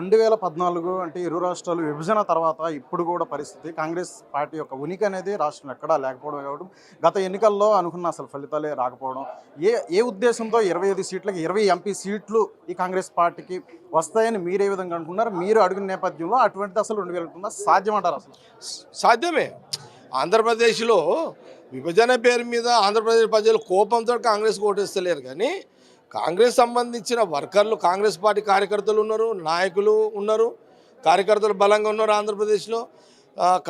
రెండు వేల పద్నాలుగు అంటే ఇరు రాష్ట్రాలు విభజన తర్వాత ఇప్పుడు కూడా పరిస్థితి కాంగ్రెస్ పార్టీ యొక్క ఉనికి అనేది రాష్ట్రంలో ఎక్కడా లేకపోవడం కావడం గత ఎన్నికల్లో అనుకున్న అసలు ఫలితాలే రాకపోవడం. ఏ ఏ ఉద్దేశంతో ఇరవై ఐదు సీట్లకి ఇరవై ఎంపీ సీట్లు ఈ కాంగ్రెస్ పార్టీకి వస్తాయని మీరు ఏ విధంగా అనుకున్నారు మీరు అడుగున నేపథ్యంలో అటువంటిది అసలు రెండు వేల సాధ్యమంటారు అసలు? సాధ్యమే. ఆంధ్రప్రదేశ్లో విభజన పేరు మీద ఆంధ్రప్రదేశ్ ప్రజలు కోపంతో కాంగ్రెస్ ఓటేస్తలేరు కానీ కాంగ్రెస్ సంబంధించిన వర్కర్లు కాంగ్రెస్ పార్టీ కార్యకర్తలు ఉన్నారు నాయకులు ఉన్నారు కార్యకర్తలు బలంగా ఉన్నారు ఆంధ్రప్రదేశ్లో.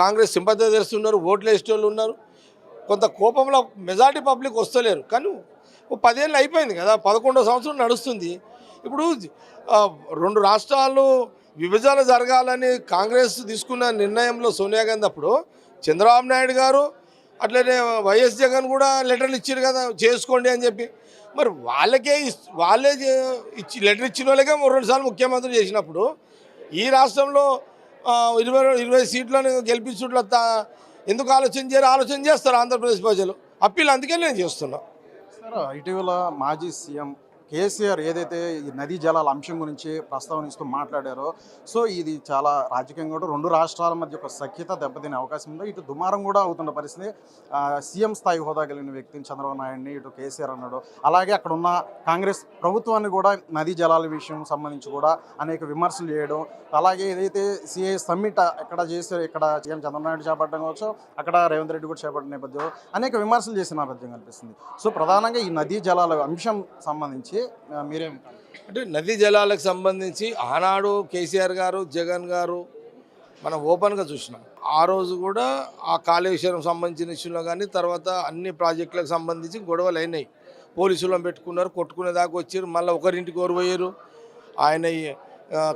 కాంగ్రెస్ సింపథైజర్స్ ఉన్నారు ఓట్లు వేసేటోళ్ళు ఉన్నారు. కొంత కోపంలో మెజార్టీ పబ్లిక్ వస్తలేరు. కానీ పదేళ్ళు అయిపోయింది కదా పదకొండో సంవత్సరం నడుస్తుంది. ఇప్పుడు రెండు రాష్ట్రాలు విభజన జరగాలని కాంగ్రెస్ తీసుకున్న నిర్ణయంలో సోనియా గాంధీ అప్పుడు చంద్రబాబు నాయుడు గారు అట్లనే వైఎస్ జగన్ కూడా లెటర్లు ఇచ్చారు కదా చేసుకోండి అని చెప్పి. మరి వాళ్ళకే వాళ్ళే ఇచ్చి లెటర్ ఇచ్చిన వాళ్ళకే రెండుసార్లు ముఖ్యమంత్రి చేసినప్పుడు ఈ రాష్ట్రంలో ఇరవై ఇరవై సీట్లను గెలిపించుట్ల ఎందుకు ఆలోచన చేయరు? ఆలోచన చేస్తారు ఆంధ్రప్రదేశ్ ప్రజలు. అప్పీల్ అందుకే నేను చేస్తున్నా. ఇటీవల మాజీ సీఎం కేసీఆర్ ఏదైతే ఈ నదీ జలాల అంశం గురించి ప్రస్తావనిస్తూ మాట్లాడారో సో ఇది చాలా రాజకీయంగా కూడా రెండు రాష్ట్రాల మధ్య ఒక సఖ్యత దెబ్బతినే అవకాశం ఉందో. ఇటు దుమారం కూడా అవుతున్న పరిస్థితి. సీఎం స్థాయి హోదా కలిగిన వ్యక్తిని చంద్రబాబు నాయుడిని ఇటు కేసీఆర్ అన్నాడు. అలాగే అక్కడ ఉన్న కాంగ్రెస్ ప్రభుత్వాన్ని కూడా నదీ జలాల విషయం సంబంధించి కూడా అనేక విమర్శలు చేయడం. అలాగే ఏదైతే సిఏ సమ్మిట్ ఎక్కడ చేశారు ఇక్కడ సీఎం చంద్రబాబు నాయుడు చేపట్టడం కావచ్చు అక్కడ రేవంత్ రెడ్డి కూడా చేపట్టిన నేపథ్యంలో అనేక విమర్శలు చేసిన నేపథ్యం కనిపిస్తుంది. సో ప్రధానంగా ఈ నదీ జలాల అంశం సంబంధించి ఆ, మీరేం అంటే నదీ జలాలకు సంబంధించి ఆనాడు కేసీఆర్ గారు జగన్ గారు మనం ఓపెన్గా చూసినాం. ఆ రోజు కూడా ఆ కాళేశ్వరం సంబంధించిన ఇష్యూలో కానీ తర్వాత అన్ని ప్రాజెక్టులకు సంబంధించి గొడవలు అయినాయి. పోలీసులను పెట్టుకున్నారు కొట్టుకునే దాకా వచ్చారు. మళ్ళీ ఒకరింటికి ఓరుపోయారు ఆయన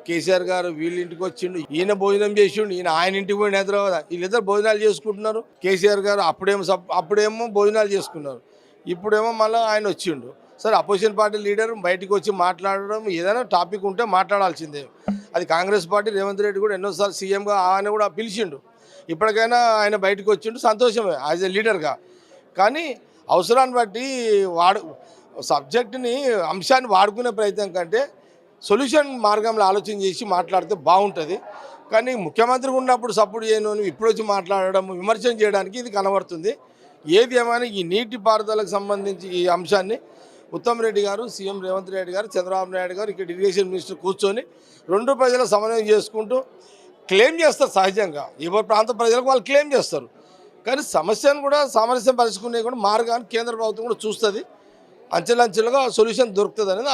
కేసీఆర్ గారు వీళ్ళింటికి వచ్చిండు. ఈయన భోజనం చేసిండు ఈయన ఆయన ఇంటికి పోయిన హైదరాబాద్. వీళ్ళిద్దరు భోజనాలు చేసుకుంటున్నారు. కేసీఆర్ గారు అప్పుడేమో అప్పుడేమో భోజనాలు చేసుకున్నారు. ఇప్పుడేమో మళ్ళీ ఆయన వచ్చిండు. సరే అపోజిషన్ పార్టీ లీడర్ బయటకు వచ్చి మాట్లాడడం ఏదైనా టాపిక్ ఉంటే మాట్లాడాల్సిందే. అది కాంగ్రెస్ పార్టీ రేవంత్ రెడ్డి కూడా ఎన్నోసార్లు సీఎంగా ఆయన కూడా పిలిచిండు. ఇప్పటికైనా ఆయన బయటకు వచ్చిండు సంతోషమే యాజ్ ఎ లీడర్గా. కానీ అవసరాన్ని బట్టి వాడు సబ్జెక్టుని అంశాన్ని వాడుకునే ప్రయత్నం కంటే సొల్యూషన్ మార్గంలో ఆలోచన చేసి మాట్లాడితే బాగుంటుంది. కానీ ముఖ్యమంత్రి ఉన్నప్పుడు సపోర్ట్ చేయను ఇప్పుడు వచ్చి మాట్లాడడం విమర్శన చేయడానికి ఇది కనబడుతుంది. ఏది ఏమైనా ఈ నీటి పారుదలకు సంబంధించి ఈ అంశాన్ని ఉత్తమ్ రెడ్డి గారు సీఎం రేవంత్ రెడ్డి గారు చంద్రబాబు నాయుడు గారు ఇక్కడ ఇరిగేషన్ మినిస్టర్ కూర్చొని రెండు ప్రజల సమన్వయం చేసుకుంటూ క్లెయిమ్ చేస్తారు సహజంగా. ఎవరి ప్రాంత ప్రజలకు వాళ్ళు క్లెయిమ్ చేస్తారు. కానీ సమస్యను కూడా సామరస్యం పరుచుకునే కూడా మార్గాన్ని కేంద్ర ప్రభుత్వం కూడా చూస్తుంది. అంచెలంచెలుగా సొల్యూషన్ దొరుకుతుంది అనేది